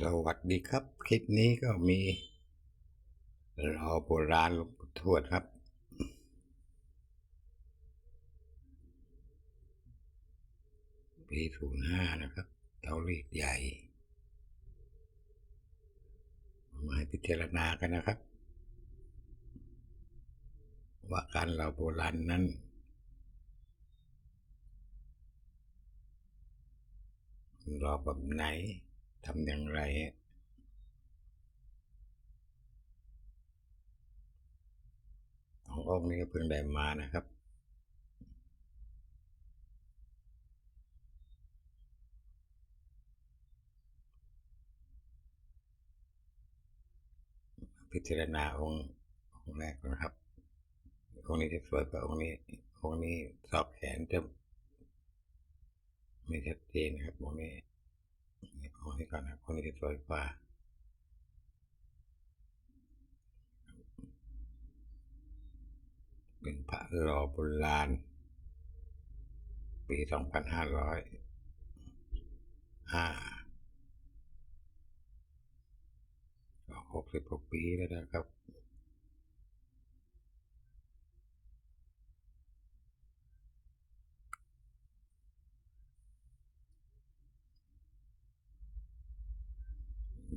สวัสดีครับ คลิปนี้ก็มีรอโบราณหลวงปู่ทวดครับ ปีศูนย์ห้านะครับ เตารีดใหญ่ มาให้พิจารณากันนะครับ ว่าการเราโบราณนั้นรอแบบไหน ทำอย่างไร ขององค์นี้ก็เพิ่งได้มานะครับ พิจารณาองค์องค์แรกนะครับ องค์นี้จะสวยกว่าองค์นี้ องค์นี้สอบแขนจะไม่ชัดเจนนะครับองค์นี้ ค์นี้ก่อนนะคนนี้จะสวยกว่าเป็นพระหล่อโบราณ ปีสองพันห้าร้อยห้าหกสิบหกปีแล้วนะครับ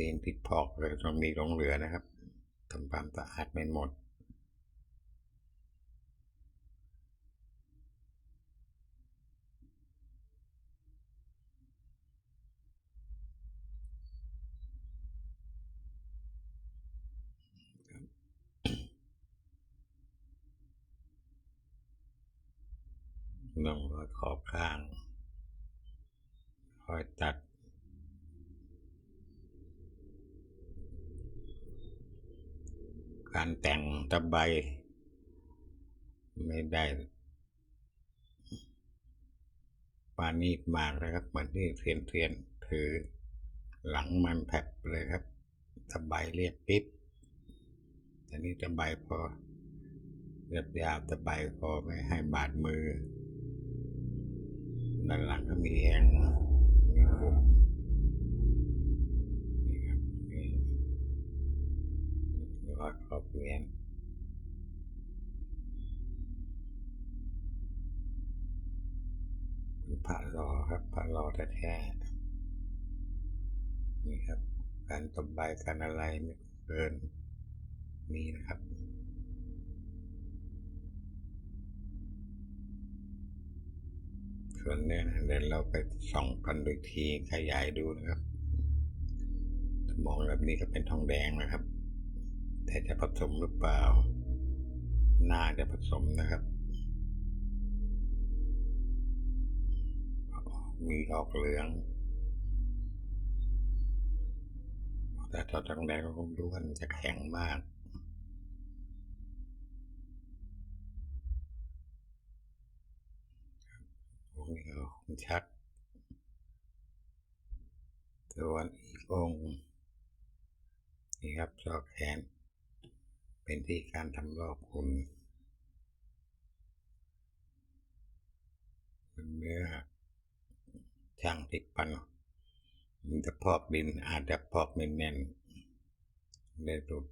ดนติดพอกเลยต้องมีหลงเหลือนะครับทำความสะอาดไม่หมดลงรอยขอบข้างรอยตัด การแต่งตะไบไม่ได้ปานีตมากนะครับเหมือนที่เทียนเทียนถือหลังมันแผบเลยครับตะไบเรียบปิ๊บแต่นี่ตะไบพอเรียบยาวตะไบพอไม่ให้บาดมือด้านหลังก็มีแองมีปุ่ม รอยขอบเวียนเป็นพระรอครับพระรอแท้ๆนี่ครับ การตบใบการอะไรไม่เกินนี่นะครับส่วนเนี้ยเดี๋ยวเราไปส่องกันดยทีขยายดูนะครับมองแบบนี้ก็เป็นทองแดงนะครับ แต่จะผสมหรือเปล่า น่าจะผสมนะครับ มีออกเหลือง แต่ถ้าทองแดงก็คงดูว่ามันจะแข็งมากองค์นี้ก็คงชัดส่วนอีกองค์นี่ครับซอกแขน เป็นที่การทำรอบคุณเนื้อช่างติดปันมันจะพอกดินอาจจะพอกไม่แน่นได้หลุด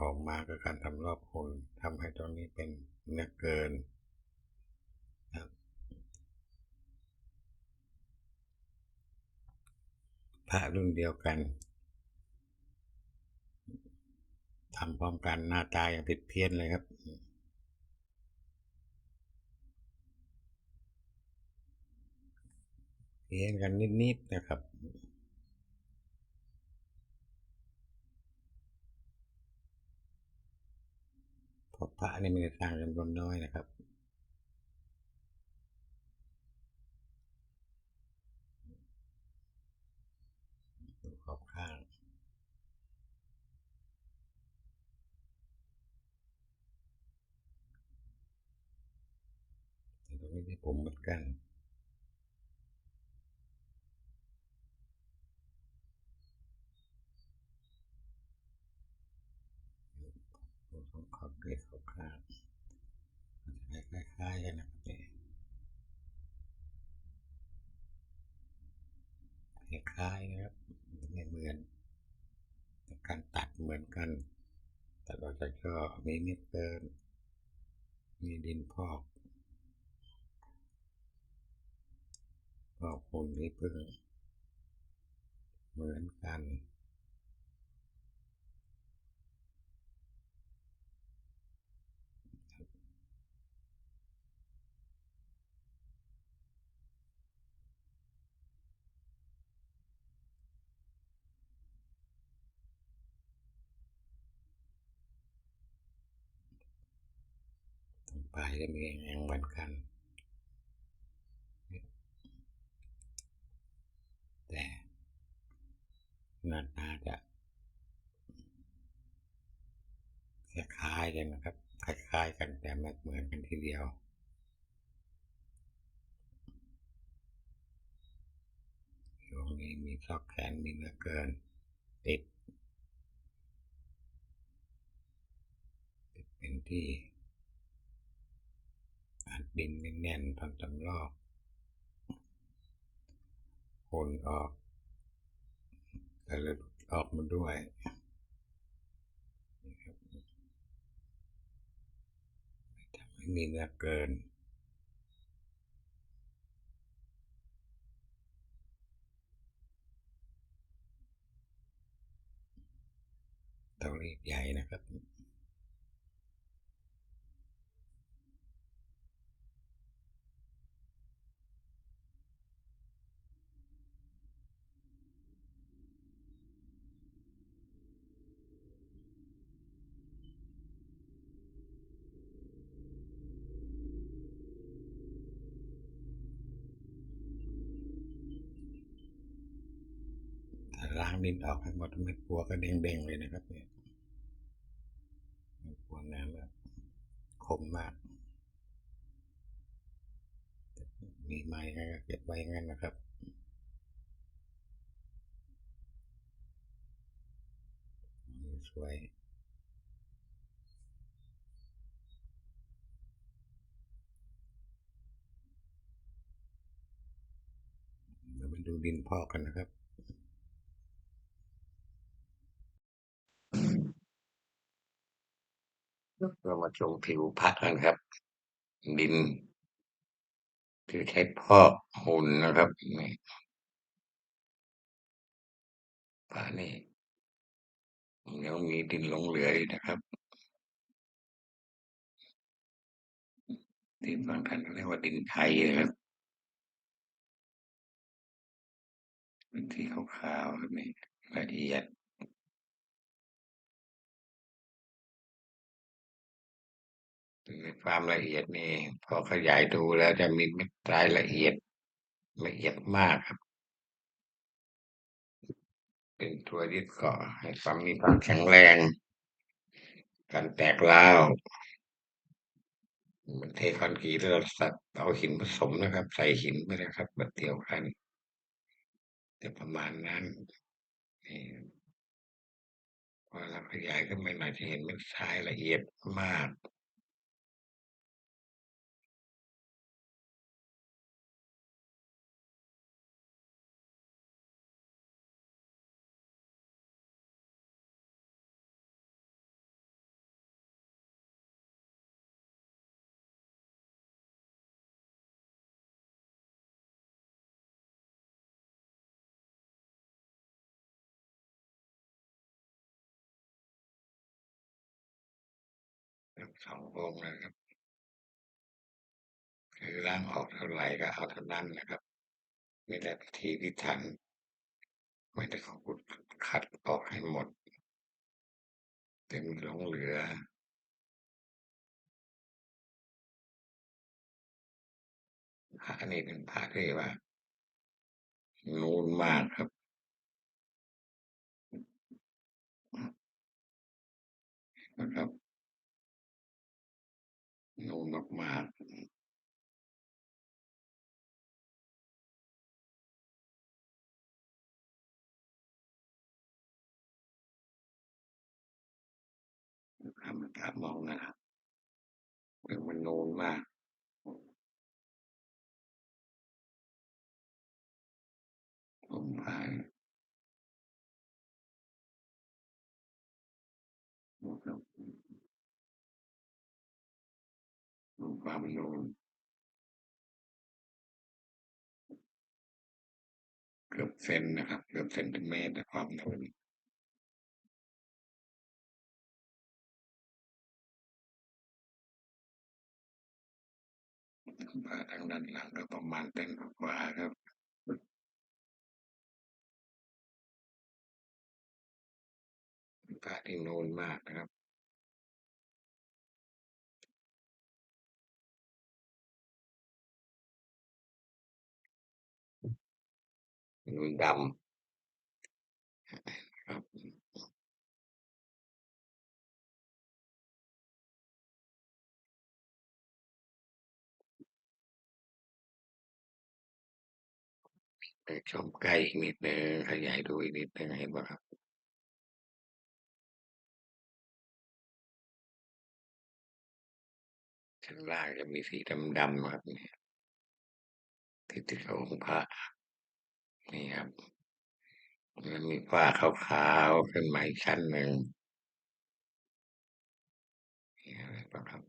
ออกมาก็การทำรอบคุณทำให้ตรงนี้เป็นเนื้อเกินพระรุ่นเดียวกัน ทำพร้อมกันหน้าตาอย่างผิดเพี้ยนเลยครับ เพี้ยนกันนิดๆนะครับพระพระนี่ไม่ได้สร้างจำนวนน้อยนะครับ ดูขอบข้าง แต่ตรงนี้ได้ผมเหมือนกัน ดูตรงขอบเกล็ดขอบข้างมันจะคล้ายๆกันนะครับ เนี่ยคล้ายนะครับไม่เหมือน การตัดเหมือนกัน ตัดออกจากช่อมีเม็ดเกิน มีดินพอกพอกฝุ่นที่พึ่งเหมือนกัน ปลายจะมีแองเหมือนกัน แต่หน้าตาจะคล้ายๆกันนะครับ คล้ายๆกันแต่ไม่เหมือนกันทีเดียวช่วงนี้มีซอกแขนมีเนื้อเกิน ติด ติดเป็นที่ อัดดินแน่นๆตอนตำลอกผลออกแต่ลยออกมาด้วยนะครับไม่มีเนื้อเกินเตารีดใหญ่นะครับ ดินออกให้หมดไม่กลัวก็เด้งๆเลยนะครับเนี่ยไม่กลัวน้ำแบบคมมากมีไม้ก็เก็บไว้งั้นนะครับสวยเรามาดูดินพอกกันนะครับ เรามาชมผิวพักกันครับ ดินที่ใช้พอกหุ่นนะครับนี่ฝานี่ยังมีดินหลงเหลืออยู่นะครับดินบางท่านเรียกว่าดินไทยนะครับเป็นสีขาวๆนี่ละเอียด ความละเอียดนี่พอขยายดูแล้วจะมีเม็ดรายละเอียดละเอียดมากครับ เป็นตัวยึดเกาะให้ความมีความแข็งแรง การแตกร้าเหมือนเทคอนกรีตเราสับเอาหินผสมนะครับ ใส่หินไปนะครับแบบเดียวกันจะประมาณนั้นพอเราขยายขึ้นไปหน่อยจะเห็นเม็ดทรายละเอียดมาก สององค์นะครับ คือล้างออกเท่าไหร่ก็เอาเท่านั้นนะครับไม่ได้พิธีพิถันไม่ได้ขาขุดคัดออกให้หมดเต็มหลงเหลือพระนี่เป็นพระที่ว่านูนมากครับ นะครับ นูนมากๆทำการมองนะครับเรื่องมันโนนมากผมพาย ครับ ดูความนูนเกือบเซนนะครับ เกือบเซนติเมตรนะความนูนผ่าทางด้านหลังก็ประมาณเต็นกว่าครับผ้าที่นูนมากนะครับ นูนดำครับชมใกล้อีกนิดนึงขยายดูอีกนิดนึงเห็นไหมครับชั้นล่างจะมีสีดำๆครับเนี่ยที่ติดกับองค์พระ นี่ครับแล้วมีฝ้าขาวๆขึ้นมาอีกชั้นหนึ่งนี่ครับ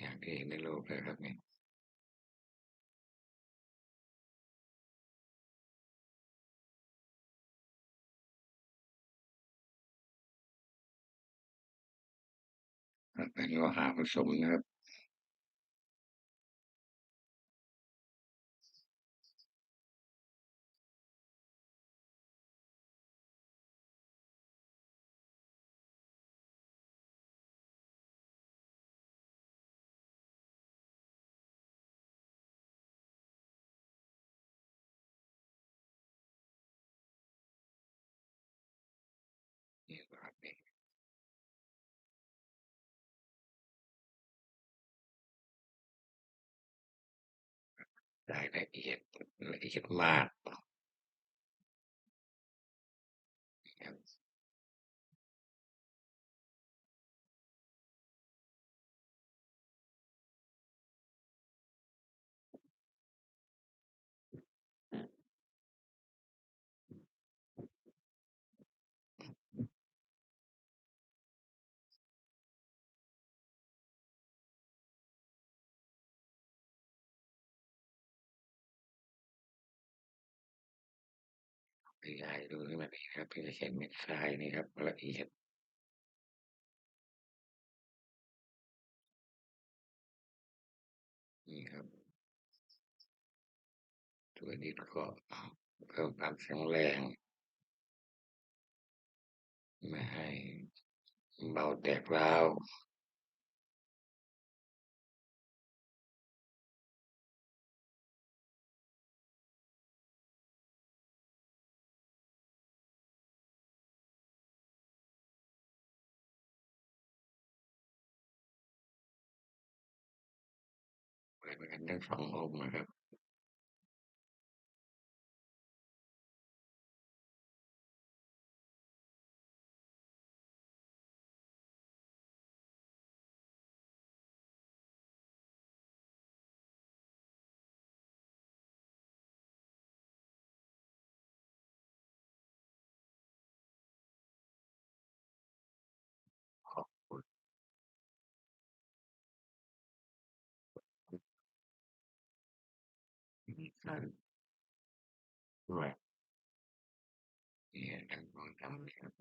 อย่างที่เห็นในรูปเลยครับเนี่ยเป็นโลหะผสมนะครับ รายละเอียดละเอียดมาก ขยายดูให้มันดีครับเพื่อจะเห็นเม็ดทรายนี่ครับละเอียดนี่ครับตัวนี้ก็เพิ่มความแข็งแรงไม่ให้เบาแตกร้าว กันทั้งสององค์นะครับ ท่านด้วยเนี่ยทั้งสองทำเนี่ยครับ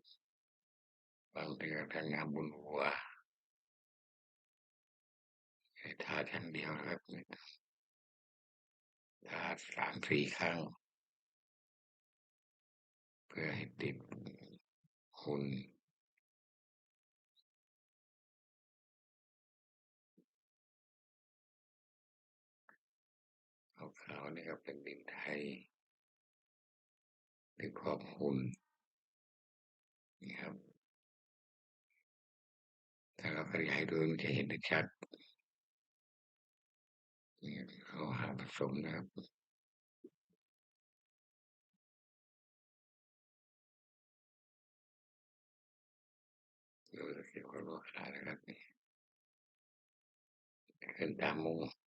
างทีก็ทางงานบุญหัวให้ทาชั้นเดียวนะครับนี่ยทาสามสี่ครั้ง เพื่อให้ติดหุ่น ขาวๆนี่ก็เป็นดินไทยหรือครอบหุ่นนี่ครับถ้าเราขยายดูมันจะเห็นได้ชัดนี่เขาหาผสมนะครับดูเกี่ยวกับโลหะนะครับนี่ขึ้นตามมุม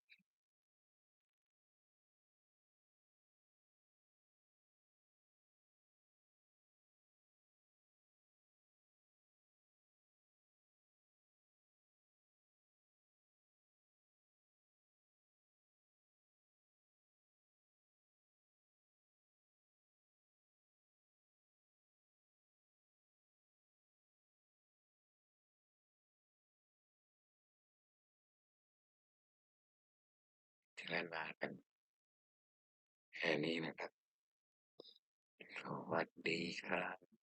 และลากันแค่นี้นะครับ สวัสดีครับ